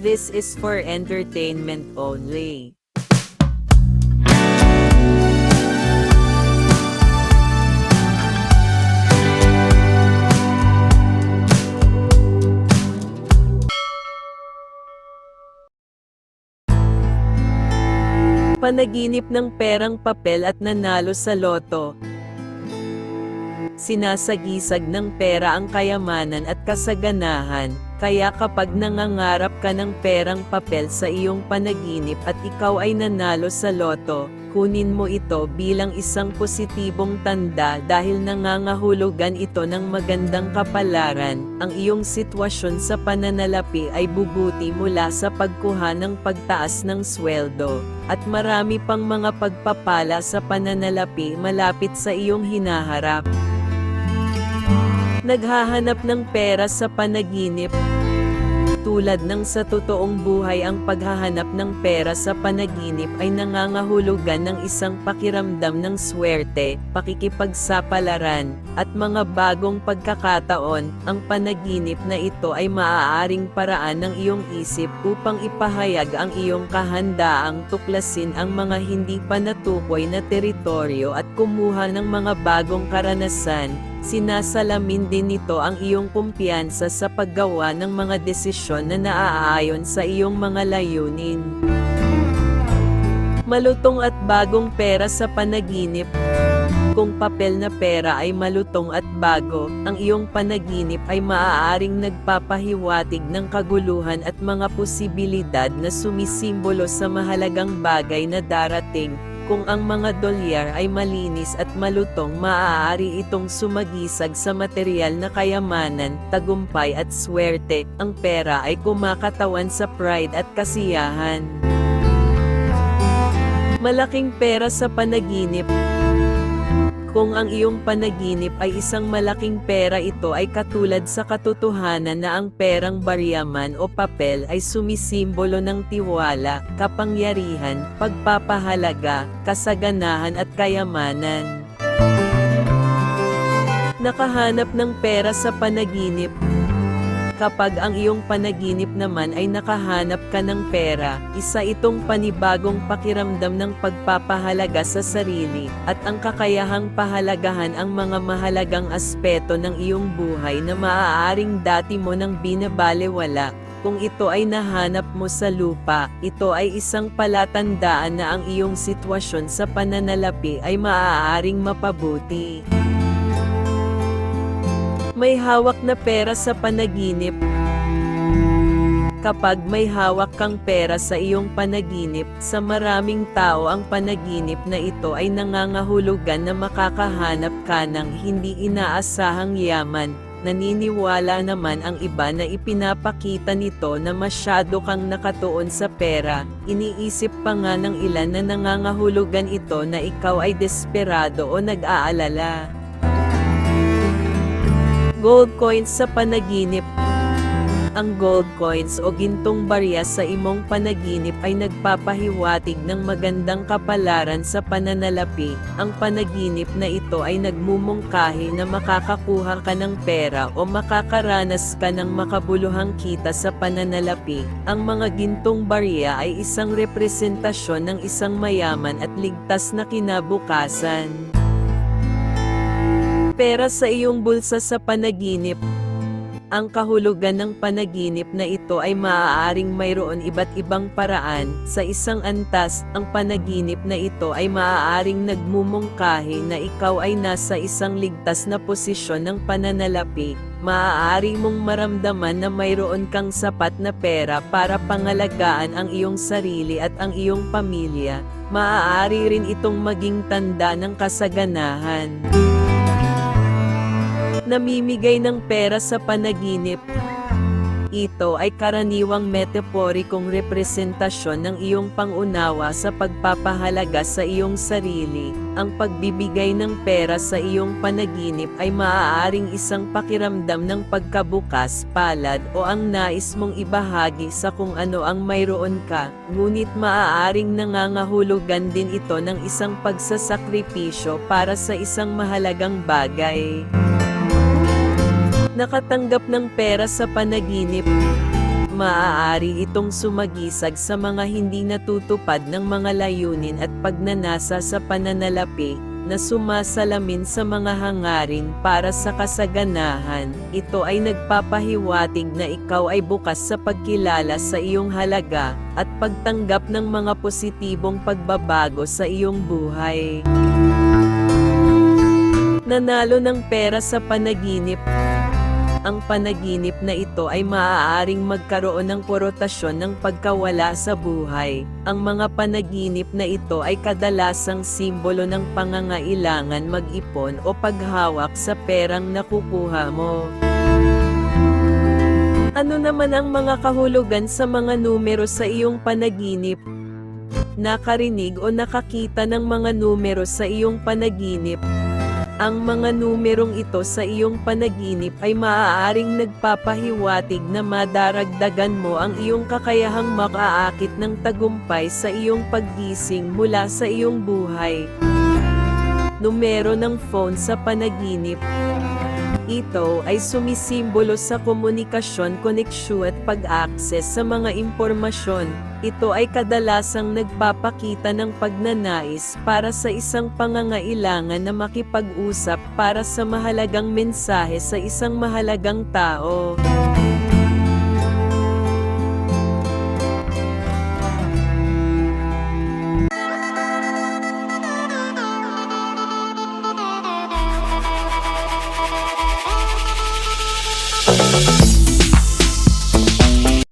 This is for entertainment only. Panaginip ng perang papel at nanalo sa loto. Sinasagisag ng pera ang kayamanan at kasaganahan, kaya kapag nangangarap ka ng perang papel sa iyong panaginip at ikaw ay nanalo sa loto, kunin mo ito bilang isang positibong tanda dahil nangangahulugan ito ng magandang kapalaran. Ang iyong sitwasyon sa pananalapi ay bubuti mula sa pagkuha ng pagtaas ng sweldo, at marami pang mga pagpapala sa pananalapi malapit sa iyong hinaharap. Naghahanap ng pera sa panaginip. Tulad ng sa totoong buhay ang paghahanap ng pera sa panaginip ay nangangahulugan ng isang pakiramdam ng swerte, pakikipagsapalaran, at mga bagong pagkakataon. Ang panaginip na ito ay maaaring paraan ng iyong isip upang ipahayag ang iyong kahandaang tuklasin ang mga hindi pa natukoy na teritoryo at kumuha ng mga bagong karanasan. Sinasalamin din nito ang iyong kumpiyansa sa paggawa ng mga desisyon na naaayon sa iyong mga layunin. Malutong at bagong pera sa panaginip. Kung papel na pera ay malutong at bago, ang iyong panaginip ay maaaring nagpapahiwatig ng kaguluhan at mga posibilidad na sumisimbolo sa mahalagang bagay na darating. Kung ang mga dolyar ay malinis at malutong maaari itong sumagisag sa material na kayamanan, tagumpay at swerte. Ang pera ay kumakatawan sa pride at kasiyahan. Malaking pera sa panaginip. Kung ang iyong panaginip ay isang malaking pera ito ay katulad sa katotohanan na ang perang baryaman o papel ay sumisimbolo ng tiwala, kapangyarihan, pagpapahalaga, kasaganahan at kayamanan. Nakahanap ng pera sa panaginip. Kapag ang iyong panaginip naman ay nakahanap ka ng pera, isa itong panibagong pakiramdam ng pagpapahalaga sa sarili, at ang kakayahang pahalagahan ang mga mahalagang aspeto ng iyong buhay na maaaring dati mo nang binabalewala. Kung ito ay nahanap mo sa lupa, ito ay isang palatandaan na ang iyong sitwasyon sa pananalapi ay maaaring mapabuti. May hawak na pera sa panaginip. Kapag may hawak kang pera sa iyong panaginip, sa maraming tao ang panaginip na ito ay nangangahulugan na makakahanap ka ng hindi inaasahang yaman. Naniniwala naman ang iba na ipinapakita nito na masyado kang nakatuon sa pera. Iniisip pa nga ng ilan na nangangahulugan ito na ikaw ay desperado o nag-aalala. Gold coins sa panaginip. Ang gold coins o gintong barya sa imong panaginip ay nagpapahiwatig ng magandang kapalaran sa pananalapi. Ang panaginip na ito ay nagmumungkahi na makakakuha ka ng pera o makakaranas ka ng makabuluhang kita sa pananalapi. Ang mga gintong barya ay isang representasyon ng isang mayaman at ligtas na kinabukasan pera sa iyong bulsa sa panaginip. Ang kahulugan ng panaginip na ito ay maaaring mayroon iba't ibang paraan. Sa isang antas, ang panaginip na ito ay maaaring nagmumungkahi na ikaw ay nasa isang ligtas na posisyon ng pananalapi. Maaari mong maramdaman na mayroon kang sapat na pera para pangalagaan ang iyong sarili at ang iyong pamilya. Maaari rin itong maging tanda ng kasaganahan namimigay ng pera sa panaginip. Ito ay karaniwang metaporikong representasyon ng iyong pangunawa sa pagpapahalaga sa iyong sarili. Ang pagbibigay ng pera sa iyong panaginip ay maaaring isang pakiramdam ng pagkabukas, palad o ang nais mong ibahagi sa kung ano ang mayroon ka, ngunit maaaring nangangahulugan din ito ng isang pagsasakripisyo para sa isang mahalagang bagay. Nakatanggap ng pera sa panaginip. maaari itong sumagisag sa mga hindi natutupad ng mga layunin at pagnanasa sa pananalapi, na sumasalamin sa mga hangarin para sa kasaganahan. Ito ay nagpapahiwatig na ikaw ay bukas sa pagkilala sa iyong halaga, at pagtanggap ng mga positibong pagbabago sa iyong buhay. Nanalo ng pera sa panaginip ang panaginip na ito ay maaaring magkaroon ng korotasyon ng pagkawala sa buhay. Ang mga panaginip na ito ay kadalasang simbolo ng pangangailangan mag-ipon o paghawak sa perang nakukuha mo. Ano naman ang mga kahulugan sa mga numero sa iyong panaginip? Nakarinig o nakakita ng mga numero sa iyong panaginip? Ang mga numerong ito sa iyong panaginip ay maaaring nagpapahiwatig na madaragdagan mo ang iyong kakayahang makaakit ng tagumpay sa iyong paggising mula sa iyong buhay. Numero ng phone sa panaginip ito ay sumisimbolo sa komunikasyon, koneksyon at pag-access sa mga impormasyon. Ito ay kadalasang nagpapakita ng pagnanais para sa isang pangangailangan na makipag-usap para sa mahalagang mensahe sa isang mahalagang tao.